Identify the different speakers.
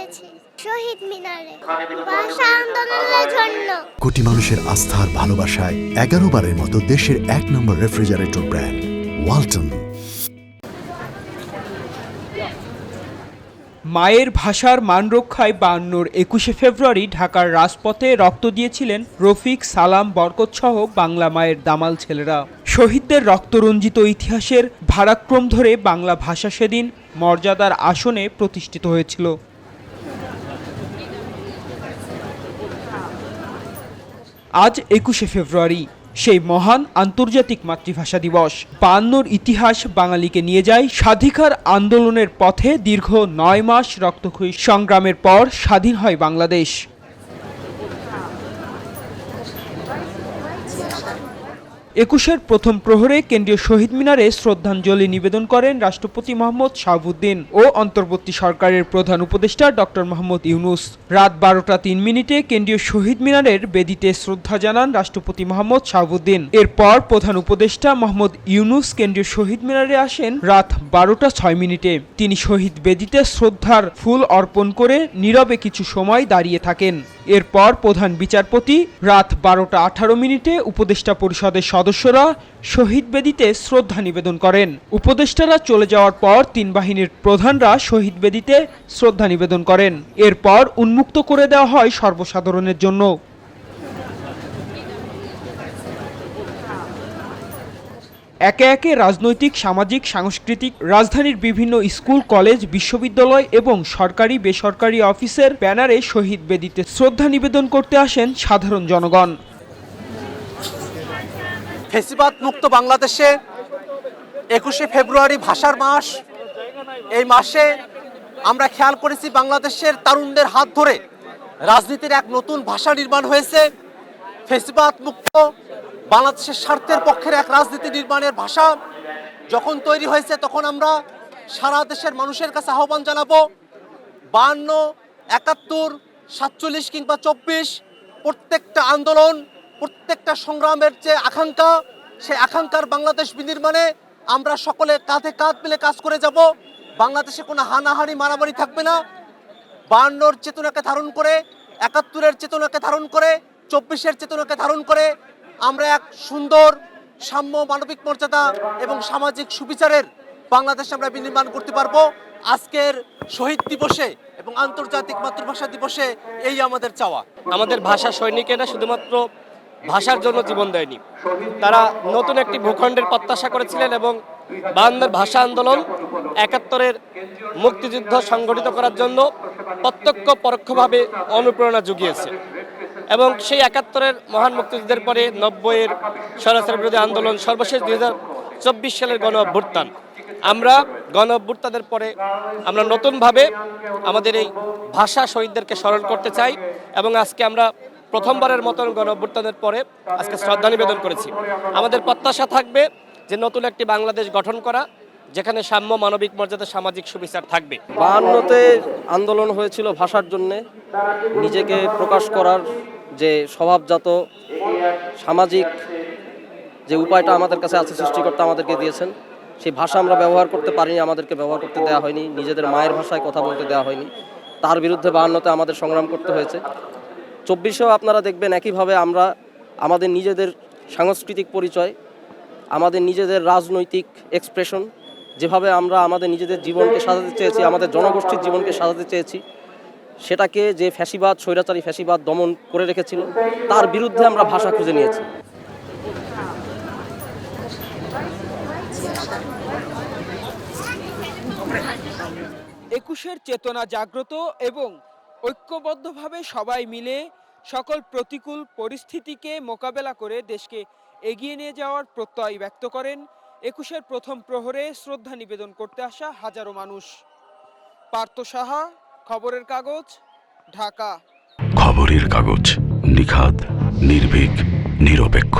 Speaker 1: এসেছি শহীদ মিনারে। ভাষা আন্দোলনের জন্য।
Speaker 2: কোটি মানুষের আস্থার ভালোবাসায় এগারো বারের মতো দেশের এক নম্বর রেফ্রিজারেটর ব্র্যান্ড ওয়ালটন।
Speaker 3: মায়ের ভাষার মান রক্ষায় বায়ান্নর একুশে ফেব্রুয়ারি ঢাকার রাজপথে রক্ত দিয়েছিলেন রফিক সালাম বরকত সহ বাংলা মায়ের দামাল ছেলেরা। শহীদদের রক্তরঞ্জিত ইতিহাসের ভারাক্রম ধরে বাংলা ভাষা সেদিন মর্যাদার আসনে প্রতিষ্ঠিত হয়েছিল। আজ একুশে ফেব্রুয়ারি, সেই মহান আন্তর্জাতিক মাতৃভাষা দিবস। বায়ান্নর ইতিহাস বাঙালিকে নিয়ে যায় স্বাধিকার আন্দোলনের পথে দীর্ঘ নয় মাস রক্তক্ষয়ী সংগ্রামের পর স্বাধীন হয় বাংলাদেশ। একুশের প্রথম প্রহরে কেন্দ্রীয় শহীদ মিনারে শ্রদ্ধাঞ্জলি নিবেদন করেন রাষ্ট্রপতি মোহাম্মদ শাহাবুদ্দিন ও অন্তর্বর্তী সরকারের প্রধান উপদেষ্টা ডক্টর মোহাম্মদ ইউনুস। রাত বারোটা তিন মিনিটে কেন্দ্রীয় শহীদ মিনারের বেদিতে শ্রদ্ধা জানান রাষ্ট্রপতি মোহাম্মদ শাহাবুদ্দিন। এরপর প্রধান উপদেষ্টা মোহাম্মদ ইউনুস কেন্দ্রীয় শহীদ মিনারে আসেন রাত বারোটা ছয় মিনিটে। তিনি শহীদ বেদিতে শ্রদ্ধার ফুল অর্পণ করে নীরবে কিছু সময় দাঁড়িয়ে থাকেন। এরপর প্রধান বিচারপতি রাত বারোটা আঠারো মিনিটে উপদেষ্টা পরিষদের সদস্যরা শহীদ বেদিতে শ্রদ্ধা নিবেদন করেন। উপদেষ্টারা চলে যাওয়ার পর তিন বাহিনীর প্রধানরা শহীদ বেদিতে শ্রদ্ধা নিবেদন করেন। এরপর উন্মুক্ত করে দেওয়া হয় সর্বসাধারণের জন্য। একে একে রাজনৈতিক, সামাজিক, সাংস্কৃতিক রাজধানীর বিভিন্ন স্কুল, কলেজ, বিশ্ববিদ্যালয় এবং সরকারি, বেসরকারি অফিসের ব্যানারে শহীদ বেদিতে শ্রদ্ধা নিবেদন করতে আসেন সাধারণ জনগণ।
Speaker 4: ফেসিবাদ মুক্ত বাংলাদেশে একুশে ফেব্রুয়ারি ভাষার মাস। এই মাসে আমরা খেয়াল করেছি বাংলাদেশের তারুণদের হাত ধরে রাজনীতির এক নতুন ভাষা নির্মাণ হয়েছে। ফেসিবাদ মুক্ত বাংলাদেশের স্বার্থের পক্ষের এক রাজনীতি নির্মাণের ভাষা যখন তৈরি হয়েছে, তখন আমরা সারা দেশের মানুষের কাছে আহ্বান জানাব বাহান্ন একাত্তর, সাতচল্লিশ কিংবা চব্বিশ, প্রত্যেকটা আন্দোলন, প্রত্যেকটা সংগ্রামের যে আকাঙ্ক্ষা, সেই আকাঙ্ক্ষার বাংলাদেশ বিনির্মাণে আমরা সকলে কাঁধে কাঁধ মিলে কাজ করে যাব। বাংলাদেশে কোনো হানাহানি, মারামারি থাকবে না। বায়ান্নর চেতনাকে ধারণ করে, একাত্তরের চেতনাকে ধারণ করে, চব্বিশের চেতনাকে ধারণ করে আমরা এক সুন্দর সাম্য মানবিক মর্যাদা এবং সামাজিক সুবিচারের বাংলাদেশ আমরা বিনির্মাণ করতে পারব। আজকের শহীদ দিবসে এবং আন্তর্জাতিক মাতৃভাষা দিবসে এই আমাদের চাওয়া।
Speaker 5: আমাদের ভাষা সৈনিকেরা শুধুমাত্র ভাষার জন্য জীবন দেয়নি। তারা নতুন একটি ভূখণ্ডের প্রত্যাশা করেছিলেন এবং বায়ান্নর ভাষা আন্দোলন একাত্তরের মুক্তিযুদ্ধ সংগঠিত করার জন্য প্রত্যক্ষ পরোক্ষভাবে অনুপ্রেরণা জুগিয়েছে এবং সেই একাত্তরের মহান মুক্তিযুদ্ধের পরে নব্বইয়ের সরাসরি বিরোধী আন্দোলন সর্বশেষ দুই চব্বিশ সালের গণ অভ্যুত্থান। আমরা গণ অভ্যুত্থানের পরে আমরা নতুনভাবে আমাদের এই ভাষা শহীদদেরকে স্মরণ করতে চাই এবং আজকে আমরা প্রথমবারের মতন গণ অভ্যুত্থানের পরে আজকে শ্রদ্ধা নিবেদন করেছি। আমাদের প্রত্যাশা থাকবে যে নতুন একটি বাংলাদেশ গঠন করা, যেখানে সাম্য মানবিক মর্যাদা, সামাজিক সুবিচার থাকবে।
Speaker 6: বাহান্নতে আন্দোলন হয়েছিল ভাষার জন্যে। নিজেকে প্রকাশ করার যে স্বভাবজাত সামাজিক যে উপায়টা আমাদের কাছে আছে, সৃষ্টিকর্তা আমাদেরকে দিয়েছেন, সেই ভাষা আমরা ব্যবহার করতে পারিনি, আমাদেরকে ব্যবহার করতে দেওয়া হয়নি, নিজেদের মায়ের ভাষায় কথা বলতে দেওয়া হয়নি, তার বিরুদ্ধে বাহান্নতে আমাদের সংগ্রাম করতে হয়েছে। চব্বিশেও আপনারা দেখবেন একইভাবে আমরা, আমাদের নিজেদের সাংস্কৃতিক পরিচয়, আমাদের নিজেদের রাজনৈতিক এক্সপ্রেশন যেভাবে আমরা আমাদের নিজেদের জীবনকে সাজাতে চেয়েছি, আমাদের জনগোষ্ঠীর জীবনকে সাজাতে চেয়েছি সেটাকে যে ফ্যাসিবাদ, স্বৈরাচারী ফ্যাসিবাদ দমন করে রেখেছিল, তার বিরুদ্ধে আমরা ভাষা খুঁজে নিয়েছি।
Speaker 3: একুশের চেতনা জাগ্রত এবং ঐক্যবদ্ধভাবে সবাই মিলে সকল প্রতিকূল পরিস্থিতিকে মোকাবেলা করে দেশকে এগিয়ে নিয়ে যাওয়ার প্রত্যয় ব্যক্ত করেন। একুশের প্রথম প্রহরে শ্রদ্ধা নিবেদন করতে আসা হাজারো মানুষ। পার্থ সাহা খবরের কাগজ ঢাকা।
Speaker 7: খবরের কাগজ নিখাদ নির্ভীক নিরপেক্ষ।